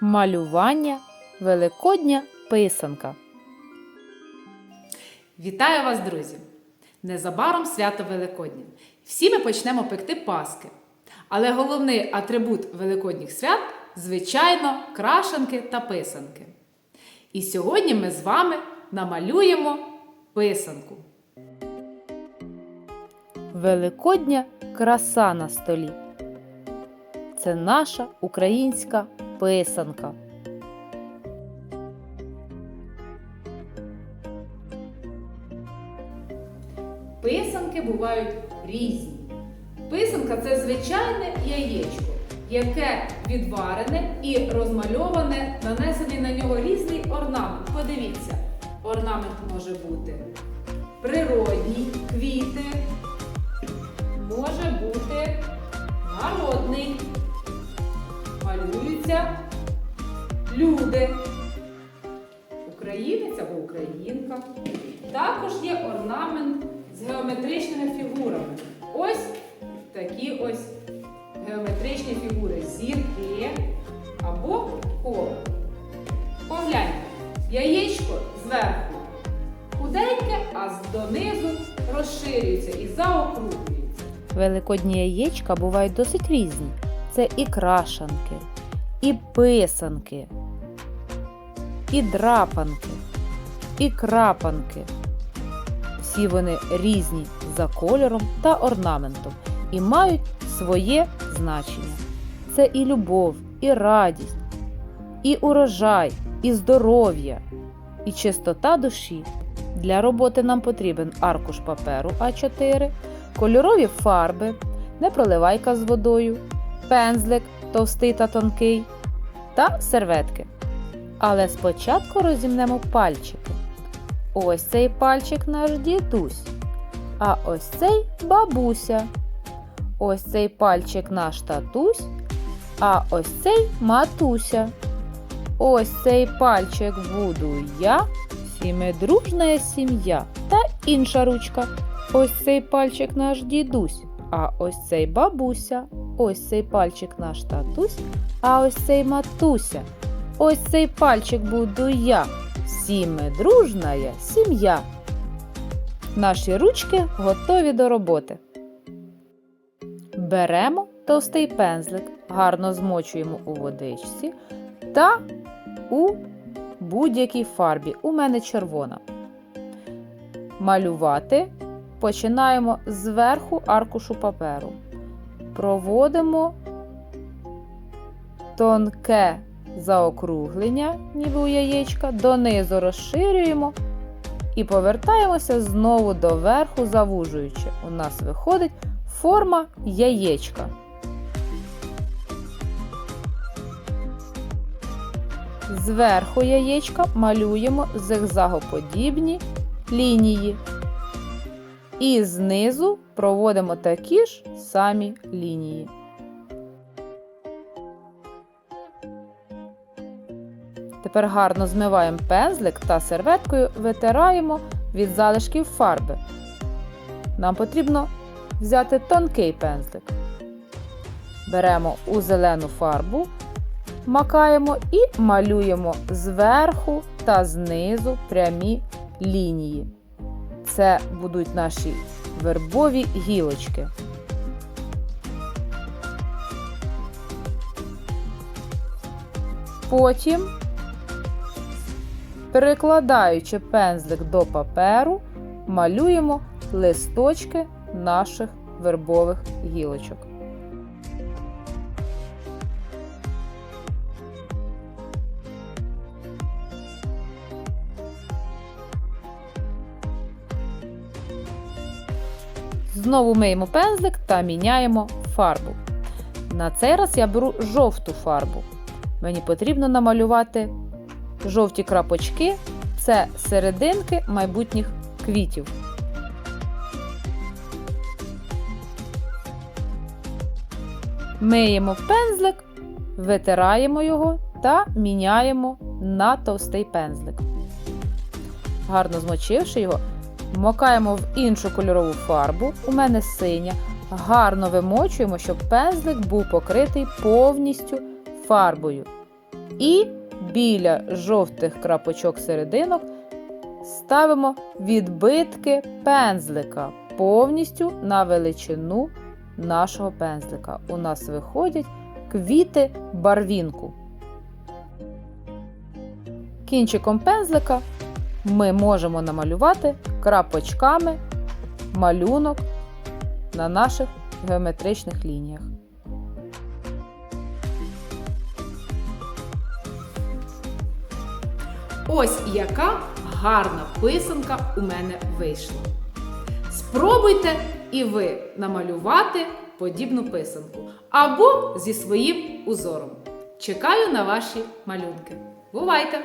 Малювання Великодня писанка. Вітаю вас, друзі! Незабаром свято Великодня. Всі ми почнемо пекти паски. Але головний атрибут великодніх свят звичайно, крашанки та писанки. І сьогодні ми з вами намалюємо писанку. Великодня краса на столі. Це наша українська писанка. Писанки бувають різні. Писанка це звичайне яєчко, яке відварене і розмальоване, нанесений на нього різний орнамент. Подивіться, орнамент може бути природній, квіти, українець або українка. Також є орнамент з геометричними фігурами. Ось такі ось геометричні фігури зірки або коло. Погляньте, яєчко зверху худеньке, а донизу розширюється і заокруглюється. Великодні яєчка бувають досить різні. Це і крашанки, і писанки, і драпанки, і крапанки. Всі вони різні за кольором та орнаментом і мають своє значення. Це і любов, і радість, і урожай, і здоров'я, і чистота душі. Для роботи нам потрібен аркуш паперу А4, кольорові фарби, непроливайка з водою, пензлик товстий та тонкий та серветки. Але спочатку розімнемо пальчики. Ось цей пальчик наш дідусь, а ось цей бабуся. Ось цей пальчик наш татусь, а ось цей матуся. Ось цей пальчик буду я, всі ми дружна сім'я та інша ручка. Ось цей пальчик наш дідусь, а ось цей бабуся. Ось цей пальчик наш татусь, а ось цей матуся. Ось цей пальчик буду я. Всі ми дружна сім'я. Наші ручки готові до роботи. Беремо товстий пензлик, гарно змочуємо у водичці та у будь-якій фарбі. У мене червона. Малювати починаємо зверху аркушу паперу. Проводимо тонке заокруглення, ніби у яєчка, донизу розширюємо і повертаємося знову до верху, завужуючи. У нас виходить форма яєчка. Зверху яєчка малюємо зигзагоподібні лінії. І знизу проводимо такі ж самі лінії. Тепер гарно змиваємо пензлик та серветкою витираємо від залишків фарби. Нам потрібно взяти тонкий пензлик. Беремо у зелену фарбу, макаємо і малюємо зверху та знизу прямі лінії. Це будуть наші вербові гілочки. Потім, перекладаючи пензлик до паперу, малюємо листочки наших вербових гілочок. Знову миємо пензлик та міняємо фарбу. На цей раз я беру жовту фарбу. Мені потрібно намалювати жовті крапочки це серединки майбутніх квітів. Миємо пензлик, витираємо його та міняємо на товстий пензлик. Гарно змочивши його, Вмокаємо в іншу кольорову фарбу, у мене синя. Гарно вимочуємо, щоб пензлик був покритий повністю фарбою. І біля жовтих крапочок серединок ставимо відбитки пензлика повністю на величину нашого пензлика. У нас виходять квіти барвінку. Кінчиком пензлика ми можемо намалювати крапочками малюнок на наших геометричних лініях. Ось яка гарна писанка у мене вийшла. Спробуйте і ви намалювати подібну писанку або зі своїм узором. Чекаю на ваші малюнки. Бувайте!